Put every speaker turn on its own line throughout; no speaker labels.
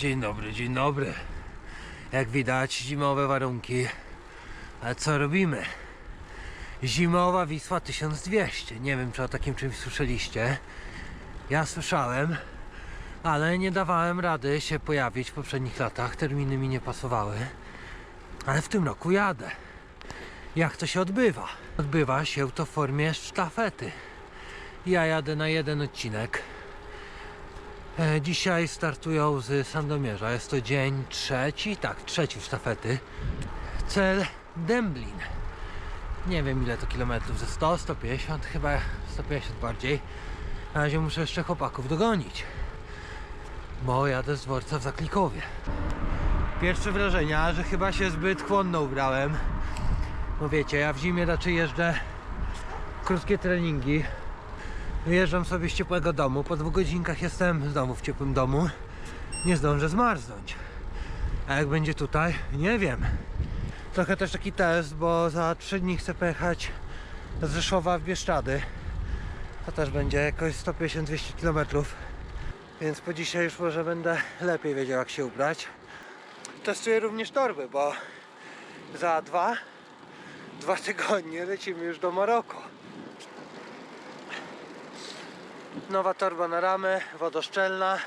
Dzień dobry, dzień dobry. Jak widać, zimowe warunki. A co robimy? Zimowa Wisła 1200. Nie wiem, czy o takim czymś słyszeliście. Ja słyszałem, ale nie dawałem rady się pojawić w poprzednich latach. Terminy mi nie pasowały. Ale w tym roku jadę. Jak to się odbywa? Odbywa się to w formie sztafety. Ja jadę na jeden odcinek. E, Dzisiaj startują z Sandomierza. Jest to dzień trzeci, tak, trzeci sztafety. Cel Dęblin. Nie wiem ile to kilometrów, ze 100, 150, chyba 150 bardziej. Na razie muszę jeszcze chłopaków dogonić. Bo jadę z dworca w Zaklikowie. Pierwsze wrażenia, że chyba się zbyt chłonno ubrałem. Bo wiecie, ja w zimie raczej jeżdżę krótkie treningi. Wyjeżdżam sobie z ciepłego domu. Po dwóch godzinkach jestem znowu w ciepłym domu. Nie zdążę zmarznąć. A jak będzie tutaj? Nie wiem. Trochę też taki test, bo za trzy dni chcę pojechać z Rzeszowa w Bieszczady. To też będzie jakoś 150-200 km. Więc po dzisiaj już może będę lepiej wiedział jak się ubrać. Testuję również torby, bo za dwa, dwa tygodnie lecimy już do Maroko. Nowa torba na ramę, wodoszczelna.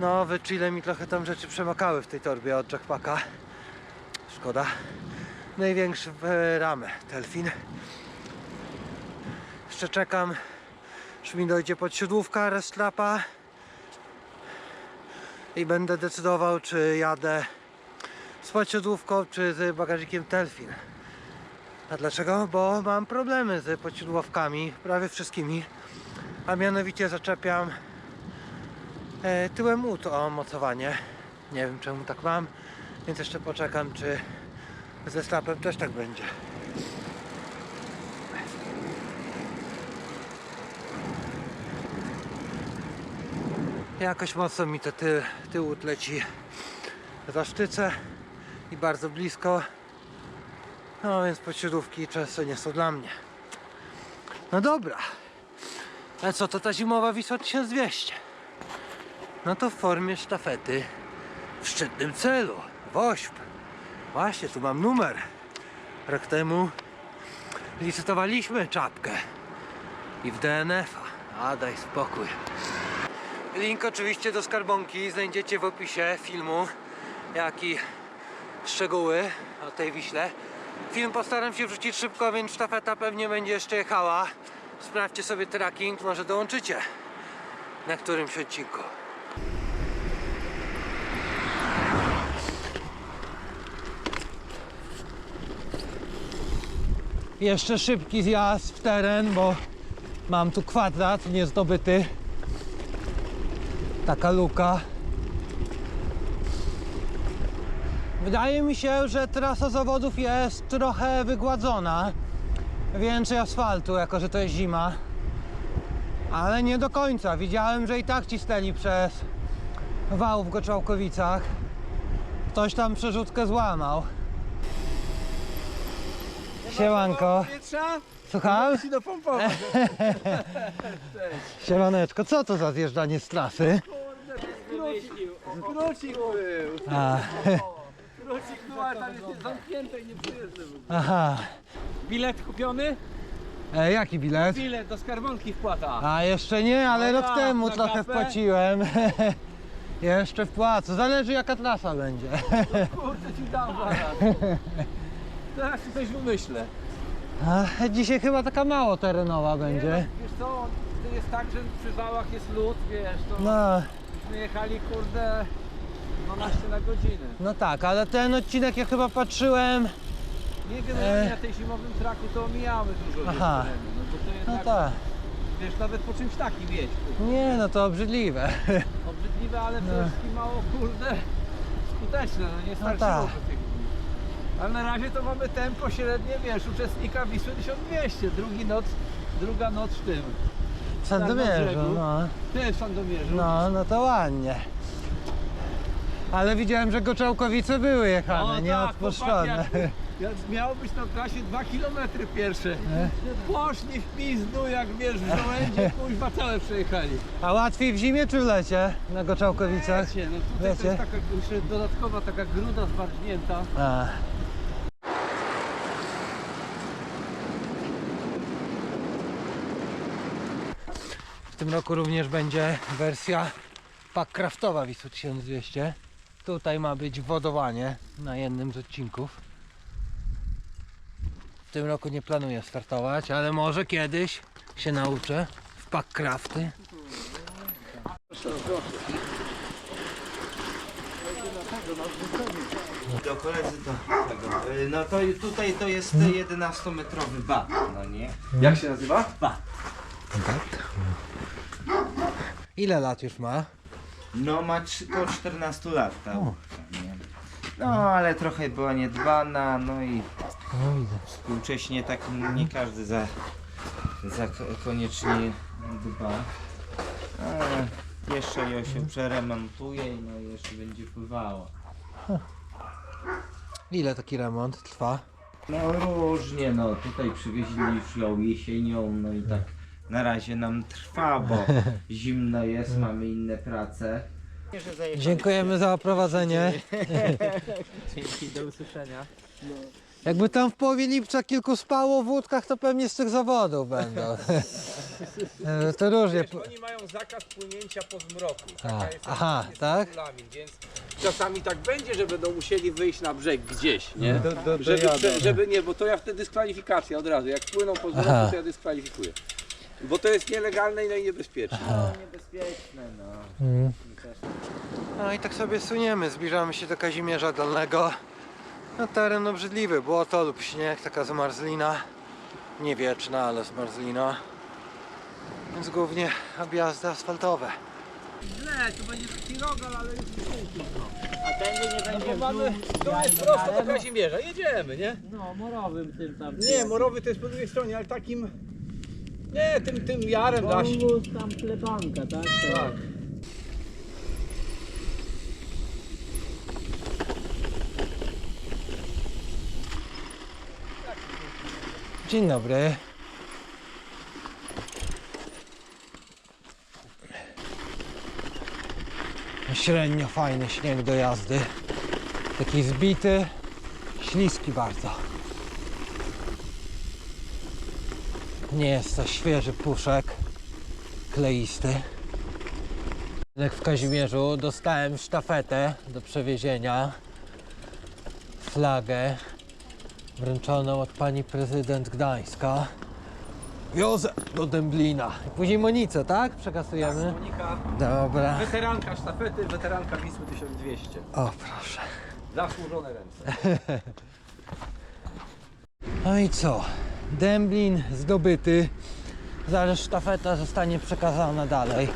No, wy chile mi trochę tam rzeczy przemakały w tej torbie od Jackpacka. Szkoda. Największy w e, ramę, Telfin. Jeszcze czekam, aż mi dojdzie podsiodłówka Restrapa. I będę decydował, czy jadę z podsiodłówką, czy z bagażnikiem Telfin. A dlaczego? Bo mam problemy z podsiodłówkami, prawie wszystkimi a mianowicie zaczepiam e, tyłem ut o mocowanie. Nie wiem czemu tak mam, więc jeszcze poczekam, czy ze slapem też tak będzie. Jakoś mocno mi te ty, tył leci za sztyce i bardzo blisko. No więc podsiadówki często nie są dla mnie. No dobra. Ale co to ta zimowa Wisła 1200? No to w formie sztafety w szczytnym celu. Wośp. Właśnie, tu mam numer. Rok temu licytowaliśmy czapkę. I w DNF-a. A daj spokój. Link oczywiście do skarbonki znajdziecie w opisie filmu, jak i szczegóły o tej Wiśle. Film postaram się wrzucić szybko, więc sztafeta pewnie będzie jeszcze jechała. Sprawdźcie sobie tracking, może dołączycie na którymś odcinku. Jeszcze szybki zjazd w teren, bo mam tu kwadrat niezdobyty. Taka luka. Wydaje mi się, że trasa zawodów jest trochę wygładzona. Więcej asfaltu, jako że to jest zima. Ale nie do końca. Widziałem, że i tak cisnęli przez wał w Goczałkowicach. Ktoś tam przerzutkę złamał. Siemanko. Słucham?
Ci dopompować.
Siemaneczko, co to za zjeżdżanie z trasy?
Krócik był.
A,
Tam jest zamknięte i nie przyjeżdżę.
aha.
Bilet kupiony?
E, jaki bilet?
Bilet do skarbonki wpłata.
A jeszcze nie, ale
No
rok
jak,
temu
na
trochę wpłaciłem. jeszcze wpłacę. Zależy jaka trasa będzie.
Kurde ci dam zaraz. Teraz ci coś wymyślę.
A, dzisiaj chyba taka mało terenowa będzie.
Nie, Wiesz co, to jest tak, że przy wałach jest lód, wiesz, to
No,
myśmy jechali kurde 12 na godzinę.
no tak, ale ten odcinek ja chyba patrzyłem.
Nie generalnie
E.
na tej zimowym traku to omijamy dużo
Aha.
terenu, no bo to
No
jednak,
tak.
wiesz, nawet po czymś takim jeźdź.
Nie, no to obrzydliwe.
Obrzydliwe, ale przede
No.
wszystkim mało kurde skuteczne, no nie starczyło
tak.
do tych dni. Ale na razie to mamy tempo średnie, wiesz, uczestnika Wisły 1200, drugi noc, druga noc w tym.
W Sandomierzu, no.
Ty w Sandomierzu.
No, no to ładnie. Ale widziałem, że Goczałkowice były jechane, nie
tak,
odpuszczone.
chłopaki, jak
Jak miało być na trasie 2 km pierwsze. Poszli w pizdu, jak wiesz, w żołędzie, kuźwa całe przejechali.
A łatwiej w zimie czy w lecie na Goczałkowicach?
Wiecie, no tutaj to
Wiecie?
jest taka jeszcze dodatkowa taka gruda zmarznięta.
A. W tym roku również będzie wersja packraftowa Wisły 1200. Tutaj ma być wodowanie na jednym z odcinków. W tym roku nie planuję startować, ale może kiedyś się nauczę w packrafty.
Do koledzy to tego. y, No to i tutaj to jest 11-metrowy bat, no nie?
Jak się nazywa?
Ile lat już ma?
No ma trzy- koło 14 lat ta łódka, nie? No ale trochę była niedbana, no i
No
współcześnie tak nie każdy za, za ko- koniecznie dba. Ale jeszcze ją się przeremontuje i no i jeszcze będzie pływała.
Ile taki remont trwa?
No różnie, no tutaj przywieźli już ją jesienią, no i tak na razie nam trwa, bo zimno jest, mamy inne prace.
Dziękujemy za oprowadzenie.
Dzięki, do usłyszenia.
Jakby tam w połowie lipca kilku spało w łódkach, to pewnie z tych zawodów będą. To różnie.
Wiesz, oni mają zakaz płynięcia po zmroku. Taka jest,
aha,
jest
tak?
regulamin, więc czasami tak będzie, że będą musieli wyjść na brzeg gdzieś, nie?
Do, do, do
Żeby, prze- żeby nie, bo to ja wtedy dyskwalifikacja od razu. Jak płyną po zmroku,
Aha.
to ja dyskwalifikuję. Bo to jest nielegalne i no i niebezpieczne.
No niebezpieczne, no.
Mm. No i tak sobie suniemy, zbliżamy się do Kazimierza Dolnego. No teren obrzydliwy, błoto lub śnieg, taka zmarzlina. Nie wieczna, ale zmarzlina. Więc głównie objazdy asfaltowe.
Nie, to będzie taki rogal, ale już
A tędy nie będzie
mamy, to jest prosto do Kazimierza, jedziemy, nie?
No, morowym tym tam.
Nie, morowy to jest po drugiej stronie, ale takim, nie, tym, tym jarem da się.
Wąwóz tam klebanka, tak?
Tak.
Dzień dobry. Średnio fajny śnieg do jazdy. Taki zbity, śliski bardzo. Nie jest to świeży puszek, kleisty. Jak w Kazimierzu dostałem sztafetę do przewiezienia, flagę wręczoną od pani prezydent Gdańska. Wiozę do Dęblina. Później Monicę, tak? Przekasujemy?
Monika,
Dobra.
weteranka sztafety, weteranka Wisły 1200.
O, proszę.
Zasłużone ręce.
No i co? Dęblin zdobyty. Zaraz sztafeta zostanie przekazana dalej.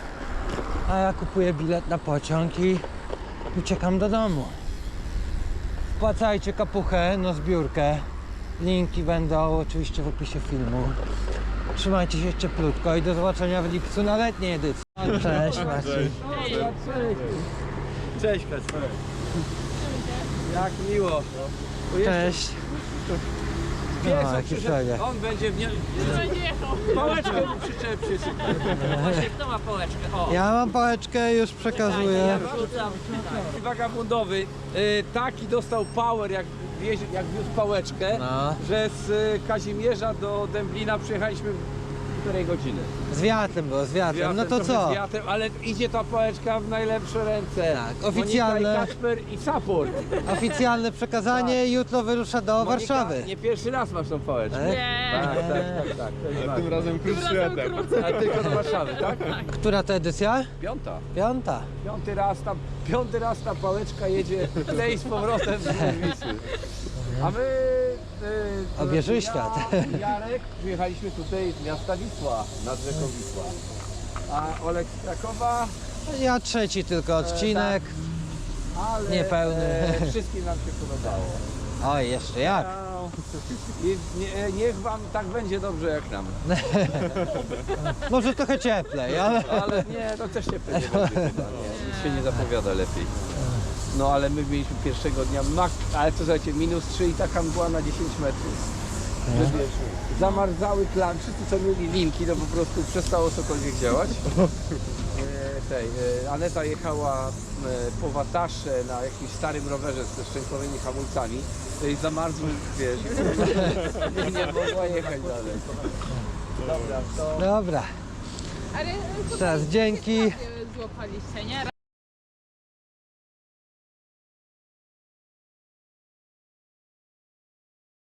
A ja kupuję bilet na pociąg i uciekam do domu. Wpłacajcie kapuchę na zbiórkę. Linki będą oczywiście w opisie filmu. Trzymajcie się cieplutko i do zobaczenia w lipcu na letniej edycji. Cześć Maciej.
Cześć Kacper. Jak miło.
Cześć.
Pies on przyszedł,
fajnie.
on będzie w nie... Pałeczkę mu przyczepcie.
Właśnie kto ma pałeczkę? O,
Ja mam pałeczkę, już przekazuję.
wrzucam.
Wagabundowy y, taki dostał power jak, wieź, jak wiózł pałeczkę,
No.
że z y, Kazimierza do Dęblina przyjechaliśmy w półtorej godziny.
Z wiatrem było, z wiatrem.
Wiatrem,
No to co?
Z wiatrem, ale idzie ta pałeczka w najlepsze ręce.
Tak,
Monika
oficjalne.
i Kacper i support.
Oficjalne przekazanie jutro wyrusza do
Monika,
Warszawy.
Nie pierwszy raz masz tą pałeczkę.
Tak?
Tak, tak, tak, tak. To jest tym razem krótszy A tylko do Warszawy, tak?
Która to edycja?
Piąta.
Piąta.
Piąty raz ta, piąty raz ta pałeczka jedzie tutaj z powrotem z Wisły. A my... Y,
Obieży
ja
świat.
Jarek przyjechaliśmy tutaj z miasta Wisła, nad rzeką Wisła. A Olek z Krakowa,
Ja trzeci tylko odcinek.
ale
Niepełny.
E, wszystkim nam się podobało.
Oj, jeszcze jak?
I nie, niech wam tak będzie dobrze jak nam.
Może trochę cieplej, ale...
Ale nie, to też się pewnie będzie chyba, nie. Nic się nie zapowiada lepiej. No ale my mieliśmy pierwszego dnia, mak, ale to słuchajcie, minus 3 i taka mgła na 10 metrów. Że wiesz, zamarzały klan, wszyscy co mieli linki, to po prostu przestało cokolwiek działać. E, tej, e, Aneta jechała e, po Watasze na jakimś starym rowerze ze szczękowymi hamulcami. To jej zamarzły, wiesz, nie, nie mogła jechać dalej. Dobra, to...
Dobra,
Ale
teraz dzięki.
złapaliście, nie?